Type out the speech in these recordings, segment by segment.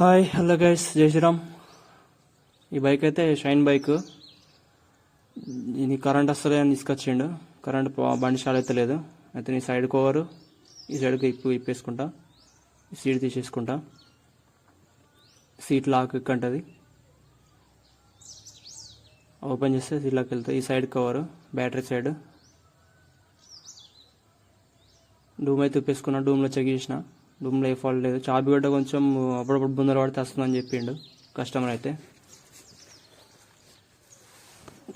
Hi hello guys జై శ్రీరామ్ ఈ bike అయితే షైన్ బైక్ ఇది కరెంట్ వస్తలే అని తీసుకొచ్చిండు కరెంట్ బండి షాల్ అయితే లేదు. అయితే నీ సైడ్ కవరు ఈ సైడ్కి ఇప్పు ఇప్పేసుకుంటా. సీట్ తీసేసుకుంటా. సీట్ లాక్ ఉంటుంది ఓపెన్ చేస్తే సీట్ లాక్ వెళ్తా. ఈ సైడ్ కవర్ బ్యాటరీ సైడ్ డూమ్ అయితే ఇప్పేసుకున్నా. డూమ్లో చెక్ చేసిన. డూమ్లో ఏ ఫాల్ట్ లేదు. చాబిగడ్డ కొంచెం అప్పుడప్పుడు బుందర పడితే వస్తుందని చెప్పిండు. కస్టమర్ అయితే.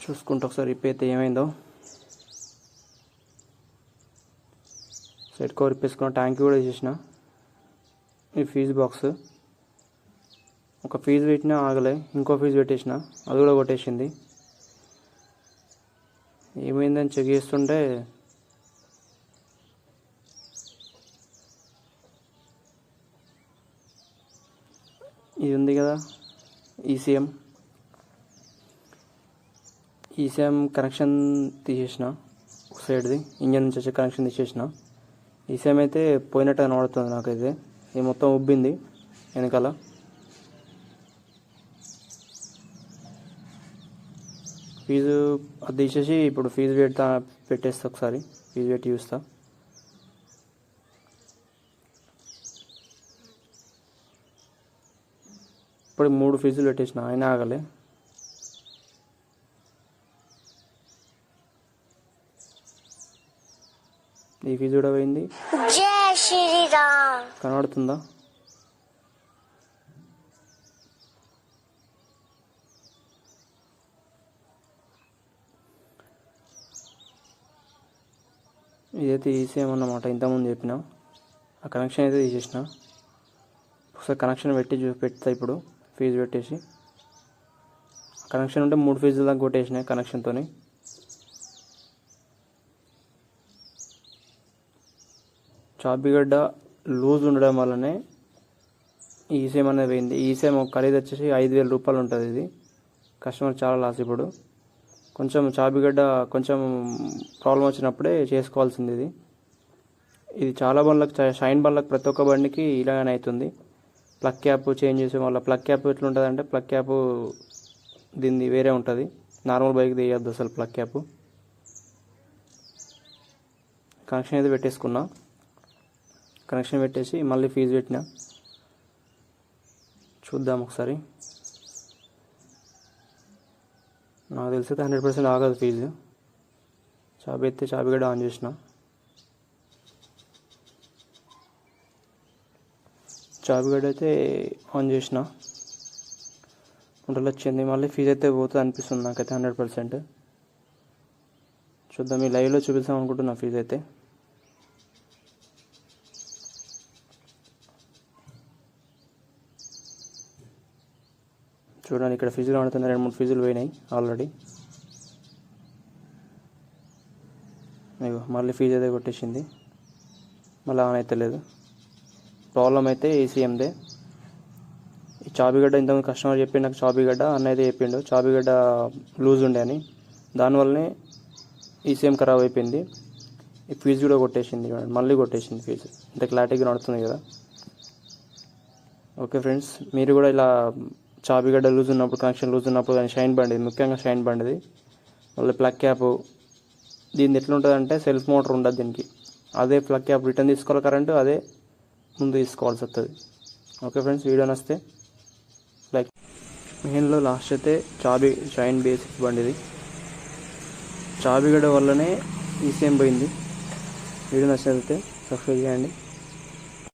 చూసుకుంటా ఒకసారి ఇప్పి అయితే ఏమైందో. Set cover ఇప్పేసుకున్న. ట్యాంక్ కూడా వేసేసిన. ఈ ఫీజు బాక్స్ ఒక ఫీజు పెట్టినా ఆగలే. ఇంకో ఫీజు పెట్టేసిన. అది కూడా కొట్టేసింది. ఏమైందని చెక్ చేస్తుంటే ఇది ఉంది కదా ఈసీఎం ఈసీఎం కనెక్షన్ తీసేసిన ఒక సైడ్ది ఇంజన్ నుంచి వచ్చే కనెక్షన్ తీసేసిన. ఈసీఎం అయితే పోయినట్టు కనబడుతుంది నాకైతే. ఇది మొత్తం ఉబ్బింది వెనకాల. ఫీజు అది తీసేసి ఇప్పుడు ఫీజు పెడతా పెట్టేస్తా ఒకసారి. ఫీజు పెట్టి చూస్తా. ఇప్పుడు మూడు ఫీజులు పెట్టేసిన అయినా ఆగలే. ఈ ఫీజు కూడా పోయింది. కనబడుతుందా? ఇదైతే ఈసీఎం అన్నమాట ఇంతకుముందు చెప్పిన. ఆ కనెక్షన్ అయితే తీసేసిన. ఒకసారి కనెక్షన్ పెట్టి చూ పెడతా ఇప్పుడు. ఫీజు పెట్టేసి. కనెక్షన్ ఉంటే మూడు ఫీజుల దాకా కొట్టేసినాయి కనెక్షన్తోని చాపిగడ్డ లూజ్ ఉండడం వల్లనే ఈ సేమ్ అనేది పోయింది. ఈ సేమ్ ఖరీదు వచ్చేసి ఐదు వేల రూపాయలు ఉంటుంది ఇది. కస్టమర్ చాలా లాస్ ఇప్పుడు. కొంచెం చాపిగడ్డ కొంచెం ప్రాబ్లం వచ్చినప్పుడే చేసుకోవాల్సింది ఇది. ఇది చాలా బండ్లకు షైన్ బండ్లకు ప్రతి ఒక్క బండికి ఇలాగనే అవుతుంది. ప్లగ్ క్యాప్ చేంజ్ చేసే వల్ల ప్లగ్ క్యాప్ ఎట్లా ఉంటుంది అంటే ప్లగ్ క్యాప్ దీన్ని వేరే ఉంటుంది. నార్మల్ బైక్ తీయద్దు అసలు ప్లగ్ క్యాప్. కనెక్షన్ అయితే పెట్టేసుకున్నా. కనెక్షన్ పెట్టేసి మళ్ళీ ఫీజు పెట్టిన. చూద్దాం ఒకసారి. నాకు తెలిసి అయితే హండ్రెడ్ పర్సెంట్ ఆగదు ఫీజు. చాబీ ఎత్తే చాబీ కూడా ఆన్ చేసిన. చాబీ గడ్ అయితే ఆన్ చేసిన. ఉండలు వచ్చింది. మళ్ళీ ఫీజు అయితే పోతుంది అనిపిస్తుంది నాకైతే హండ్రెడ్ పర్సెంట్ చూద్దాం ఈ లైవ్లో చూపిస్తాం అనుకుంటున్నా ఫీజు అయితే. చూడండి ఇక్కడ ఫీజులు పడుతుంది రెండు మూడు ఫీజులు పోయినాయి ఆల్రెడీ మళ్ళీ ఫీజు అయితే కొట్టేసింది. మళ్ళీ ఆన్ అయితే లేదు. ప్రాబ్లం అయితే ఏసీఎందే ఈ చాబిగడ్డ ఇంతకుముందు కస్టమర్ చెప్పి నాకు చాబిగడ్డ అన్న అయితే చెప్పిండు. చాబిగడ్డ లూజ్ ఉండే అని. దానివల్లనే ఈసీఎం ఖరాబ్ అయిపోయింది. ఈ ఫీజు కూడా కొట్టేసింది చూడండి. మళ్ళీ కొట్టేసింది ఫీజు. ఇంత క్లారిటీగా నడుస్తుంది కదా. ఓకే ఫ్రెండ్స్ మీరు కూడా ఇలా చాబిగడ్డ లూజ్ ఉన్నప్పుడు కనెక్షన్ లూజ్ ఉన్నప్పుడు కానీ షైన్ బండి ముఖ్యంగా షైన్ బండిది. మళ్ళీ ప్లగ్ క్యాప్. దీన్ని ఎట్లా ఉంటుంది అంటే సెల్ఫ్ మోటార్ ఉండదు దీనికి. అదే ప్లగ్ క్యాప్ రిటర్న్ తీసుకోవాలి కరెంటు అదే ముందు తీసుకోవాల్సి వస్తుంది ఓకే ఫ్రెండ్స్ వీడియో నస్తే లైక్ మెయిన్లో లాస్ట్ అయితే చాబీ చైన్ బేసిక్స్ బండిది చాబిగడ్డ వల్లనే ఈసీఎం పోయింది. వీడియో నచ్చినట్లయితే సబ్స్క్రైబ్ చేయండి.